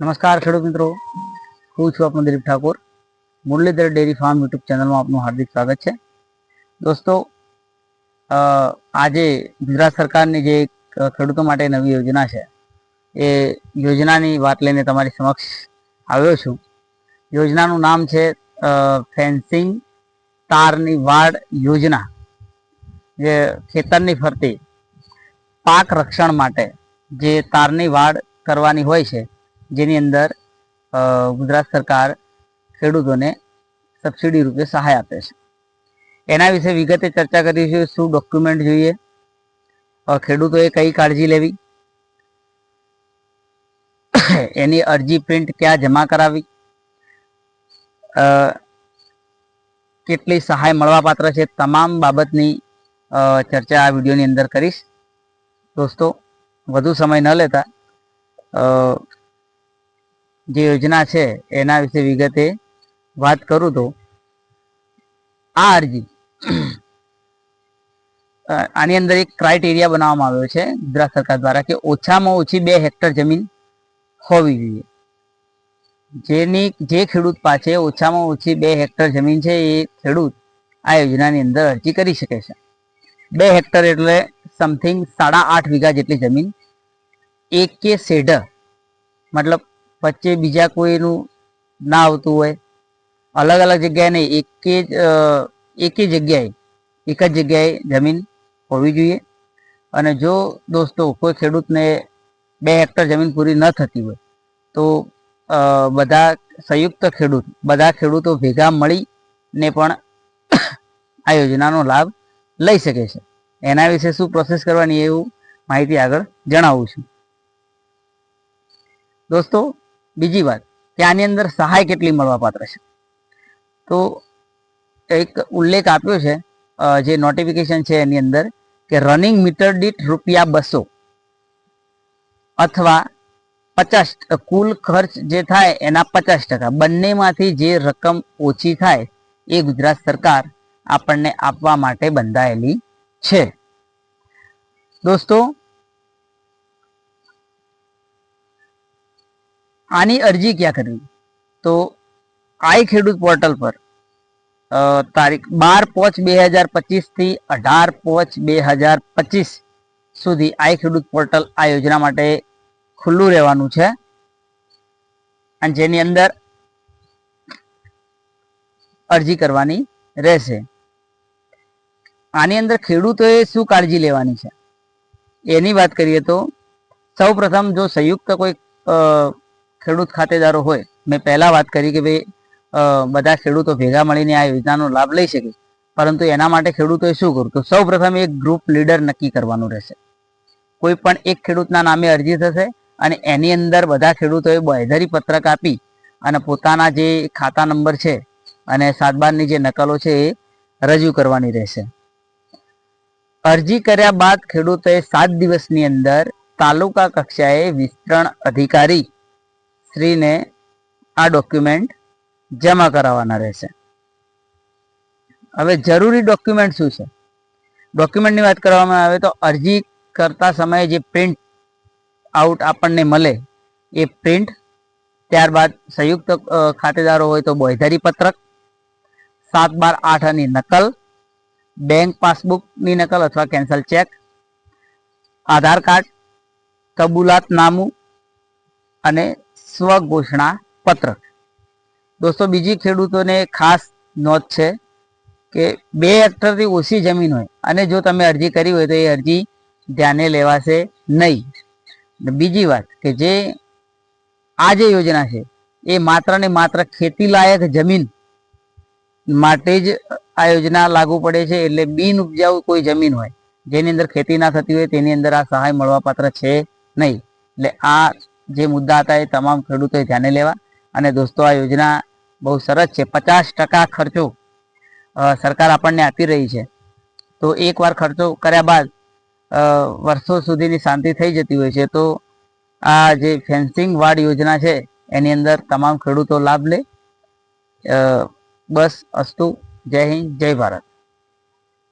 નમસ્કાર ખેડૂત મિત્રો. હું છું આપનો Dilip Thakor. Murlidhar dairy farm YouTube ચેનલમાં આપનું હાર્દિક સ્વાગત છે. દોસ્તો આજે ગુજરાત સરકારની જે ખેડૂતો માટે નવી યોજના છે, એ યોજનાની વાત લઈને તમારી સમક્ષ આવ્યો છું. યોજનાનું નામ છે ફેન્સિંગ તારની વાડ યોજના. જે ખેતરની ફરતે પાક રક્ષણ માટે જે તારની વાડ કરવાની હોય છે જેની અંદર ગુજરાત સરકાર ખેડૂતોને સબસિડી રૂપે સહાય આપે છે. એના વિશે વિગતે ચર્ચા કરીશું, શું ડોક્યુમેન્ટ જોઈએ ખેડૂતોએ કઈ કાળજી લેવી, એની અરજી પ્રિન્ટ ક્યાં જમા કરાવી કેટલી સહાય મળવાપાત્ર છે, તમામ બાબતની ચર્ચા આ વિડીયોની અંદર કરીશ. દોસ્તો, વધુ સમય ન લેતા જે યોજના છે, એના વિશે વિગતે વાત કરું તો, આ અરજી. આની અંદર એક ક્રાઇટેરિયા બનાવવામાં આવ્યો છે, ગુજરાત સરકાર દ્વારા કે ઓછામાં ઓછી બે હેક્ટર જમીન હોવી જોઈએ. જેની, જે ખેડૂત પાસે ઓછામાં ઓછી બે હેક્ટર જમીન છે, એ ખેડૂત આ યોજનાની અંદર અરજી કરી શકે છે. બે હેક્ટર એટલે સમથિંગ સાડા આઠ વીઘા જેટલી જમીન, એક કે સેઢ, મતલબ વચ્ચે બીજા કોઈનું ના આવતું હોય. અલગ અલગ જગ્યાએ નહીં, એકે જ એકે જગ્યાએ, એક જ જગ્યાએ જમીન હોવી જોઈએ. અને જો દોસ્તો, કોઈ ખેડૂતને બે હેક્ટર જમીન પૂરી ન થતી હોય, તો બધા સંયુક્ત ખેડૂત, બધા ખેડૂતો ભેગા મળીને પણ આ યોજનાનો લાભ લઈ શકે છે. એના વિશે શું પ્રોસેસ કરવાની એવું માહિતી આગળ જણાવું છું. દોસ્તો બીજી વાત, કે આની અંદર સહાય કેટલી મળવાપાત્ર છે? તો એક ઉલ્લેખ આપ્યો છે જે નોટિફિકેશન છે એની અંદર કે રનિંગ મીટર દીઠ રૂપિયા બસો અથવા પચાસ કુલ ખર્ચ જે થાય એના પચાસ ટકા, બંનેમાંથી જે રકમ ઓછી થાય એ ગુજરાત સરકાર આપણને આપવા માટે બંધાયેલી છે. દોસ્તો આની અરજી ક્યાં કરવી? તો આઈ ખેડૂત પોર્ટલ પર તારીખ બાર પોચ બે હજાર પચીસથી અઢાર પોચ બે હજાર પચીસ સુધી આઈ ખેડૂત પોર્ટલ આ યોજના માટે ખુલ્લું રહેવાનું છે. અને જેની અંદર અરજી કરવાની રહેશે. આની અંદર ખેડૂતોએ શું કાળજી લેવાની છે? એની વાત કરીએ તો સૌ પ્રથમ જો સંયુક્ત કોઈ ખેડૂત ખાતેદારો હોય, મેં પહેલાં વાત કરી કે ભાઈ બધા ખેડૂતો ભેગા મળીને આ યોજનાનો લાભ લઈ શકે. પરંતુ એના માટે ખેડૂતોએ શું કરવું? તો સૌ પ્રથમ એક ગ્રુપ લીડર નક્કી કરવાનું રહેશે. કોઈ પણ એક ખેડૂતના નામે અરજી થશે અને એની અંદર બધા ખેડૂતોએ બાંયધરી પત્રક આપી અને પોતાના જે ખાતા નંબર છે અને સાતબારની જે નકલો છે એ રજૂ કરવાની રહેશે. અરજી કર્યા બાદ ખેડૂતોએ સાત દિવસની અંદર તાલુકા કક્ષાએ વિસ્તરણ અધિકારી શ્રીને આ ડોક્યુમેન્ટ જમા કરાવવાના રહેશે. હવે જરૂરી ડોક્યુમેન્ટ શું છે? ડોક્યુમેન્ટની વાત કરવામાં આવે તો અરજી કરતા સમયે જે પ્રિન્ટ આઉટ આપણને મળે, એ પ્રિન્ટ ત્યારબાદ સંયુક્ત ખાતેદારો હોય તો બોયધારી પત્રક, સાત બાર આઠની નકલ બેંક પાસબુકની નકલ અથવા કેન્સલ ચેક આધાર કાર્ડ કબૂલાતનામું અને સ્વઘોષણા પત્રક દોસ્તો, બીજી ખેડૂતોને ખાસ નોંધ છે કે બે હેક્ટરથી ઓછી જમીન હોય અને જો તમે અરજી કરી હોય તો એ અરજી ધ્યાને લેવાશે નહીં. બીજી વાત કે જે આ જે યોજના છે, એ માત્ર ને માત્ર ખેતી લાયક જમીન માટે જ આ યોજના લાગુ પડે છે એટલે બિન ઉપજાઉ કોઈ જમીન હોય, જેની અંદર ખેતી ના થતી હોય તેની અંદર આ સહાય મળવાપાત્ર છે નહીં. એટલે આ જે મુદ્દા હતા એ તમામ ખેડૂતોએ ધ્યાને લેવા. અને દોસ્તો, આ યોજના બહુ સરસ છે. પચાસ ટકા ખર્ચો સરકાર આપણને આપી રહી છે. તો એકવાર ખર્ચો કર્યા બાદ વર્ષો સુધીની શાંતિ થઈ જતી હોય છે. તો આ જે ફેન્સિંગ વાડ યોજના છે, એની અંદર તમામ ખેડૂતો લાભ લે. બસ, અસ્તુ. જય હિન્દ, જય ભારત.